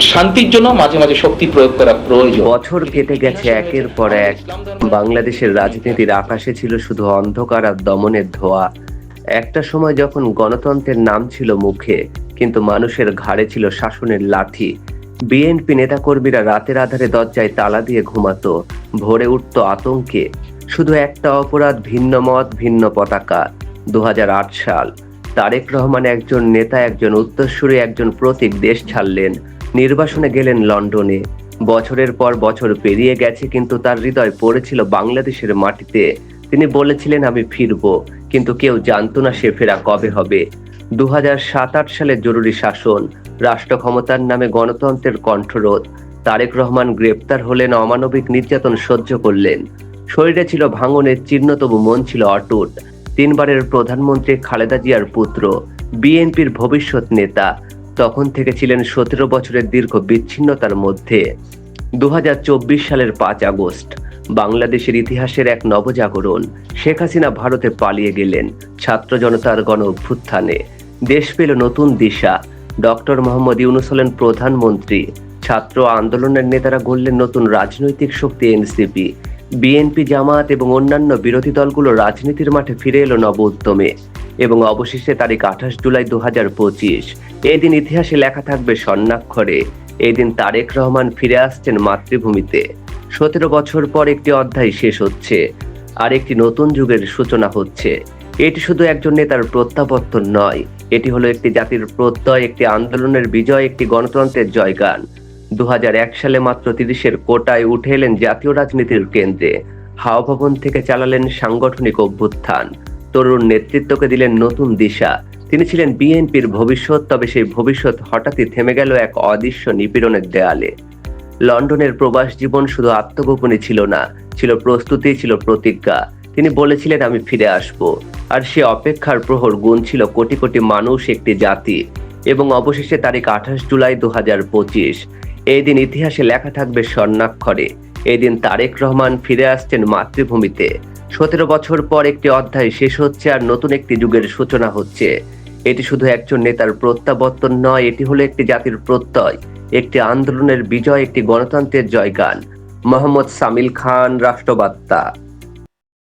শান্তির জন্য মাঝে মাঝে শক্তি প্রয়োগ করা প্রয়োজন। বছর কেটে গেছে একের পর এক। বাংলাদেশের রাজনীতির আকাশে ছিল শুধু অন্ধকার আর দমনের ধোয়া। একটা সময় যখন গণতন্ত্রের নাম ছিল মুখে, কিন্তু মানুষের ঘাড়ে ছিল শাসনের লাঠি। বিএনপি নেতাকর্মীরা রাতের আধারে দরজায় তালা দিয়ে ঘুমাতো, ভোরে উঠত আতঙ্কে। শুধু একটা অপরাধ, ভিন্ন মত, ভিন্ন পতাকা। দু হাজার আট সাল, তারেক রহমান একজন নেতা, একজন উত্তরসূরি, একজন প্রতীক দেশ ছাড়লেন। নির্বাসনে গেলেন লন্ডনে। বছরের পর বছর পেরিয়ে গেছে, কিন্তু তার হৃদয় পড়েছিল বাংলাদেশের মাটিতে। তিনি বলেছিলেন, আমি ফিরব, কিন্তু কেউ জানতো না সে ফেরা কবে হবে। দু হাজার সালে জরুরি শাসন, রাষ্ট্র ক্ষমতার নামে গণতন্ত্রের কণ্ঠরোধ। তারেক রহমান গ্রেপ্তার হলেন, অমানবিক নির্যাতন সহ্য করলেন। শরীরে ছিল ভাঙনের চিহ্ন, তবু মন ছিল অটুট। তিনবারের প্রধানমন্ত্রী খালেদা জিয়ার পুত্র, বিএনপির ভবিষ্যৎ নেতা তখন থেকে ছিলেন সতেরো বছরের দীর্ঘ বিচ্ছিন্নতার মধ্যে। দুহাজার চব্বিশ সালের পাঁচ আগস্ট, বাংলাদেশের ইতিহাসের এক নবজাগরণ, শেখ হাসিনা ভারতে পালিয়ে গেলেন ছাত্র জনতার গণ অভ্যুত্থানে দেশ পেল নতুন দিশা। ডক্টর মোহাম্মদ ইউনুস হলেন প্রধানমন্ত্রী। ছাত্র আন্দোলনের নেতারা গড়লেন নতুন রাজনৈতিক শক্তি এনসিপি। বিএনপি জামাত এবং অন্যান্য বিরোধী দলগুলো রাজনীতির মাঠে ফিরে এলো নব উদ্যমে এবং অবশেষে তারিখ আঠাশ জুলাই দু হাজার পঁচিশ। এই দিন ইতিহাসে লেখা থাকবে স্বর্ণাক্ষরে। এই দিন তারেক রহমান ফিরে আসছেন মাতৃভূমিতে। সতেরো বছর পর একটি অধ্যায় শেষ হচ্ছে, আর একটি নতুন যুগের সূচনা হচ্ছে। এটি শুধু একজন নেতার প্রত্যাবর্তন নয়, এটি হলো একটি জাতির প্রত্যয়, একটি আন্দোলনের বিজয়, একটি গণতন্ত্রের জয়গান। দু হাজার এক সালে মাত্র তিরিশের কোটায় উঠে এলেন জাতীয় রাজনীতির কেন্দ্রে। হাওয়া ভবন থেকে চালালেন সাংগঠনিক অভ্যুত্থান। তরুণ নেতৃত্বকে দিলেন নতুন দিশা। তিনি ছিলেন বিএনপির ভবিষ্যৎ, তবে সেই ভবিষ্যৎ হঠাৎই থেমে গেল এক অদৃশ্য নিপীড়নের দেয়ালে। লন্ডনের প্রবাস জীবন শুধু আত্মগোপনে ছিল না, ছিল প্রস্তুতি, ছিল প্রতিজ্ঞা। তিনি বলেছিলেন, আমি ফিরে আসব। আর সে অপেক্ষার প্রহর গুণ ছিল কোটি কোটি মানুষ, একটি জাতি। এবং অবশেষে তারিখ আঠাশ জুলাই দু হাজার পঁচিশ। এই দিন ইতিহাসে লেখা থাকবে স্বর্ণাক্ষরে। এই দিন তারেক রহমান ফিরে আসছেন মাতৃভূমিতে। সতেরো বছর পর একটি অধ্যায় শেষ হচ্ছে আর নতুন একটি যুগের সূচনা হচ্ছে। এটি শুধু একজন নেতার প্রত্যাবর্তন নয়, এটি হলো একটি জাতির প্রত্যয়, একটি আন্দোলনের বিজয়, একটি গণতন্ত্রের জয়গান। মোহাম্মদ সামিল খান রাষ্ট্রবার্তা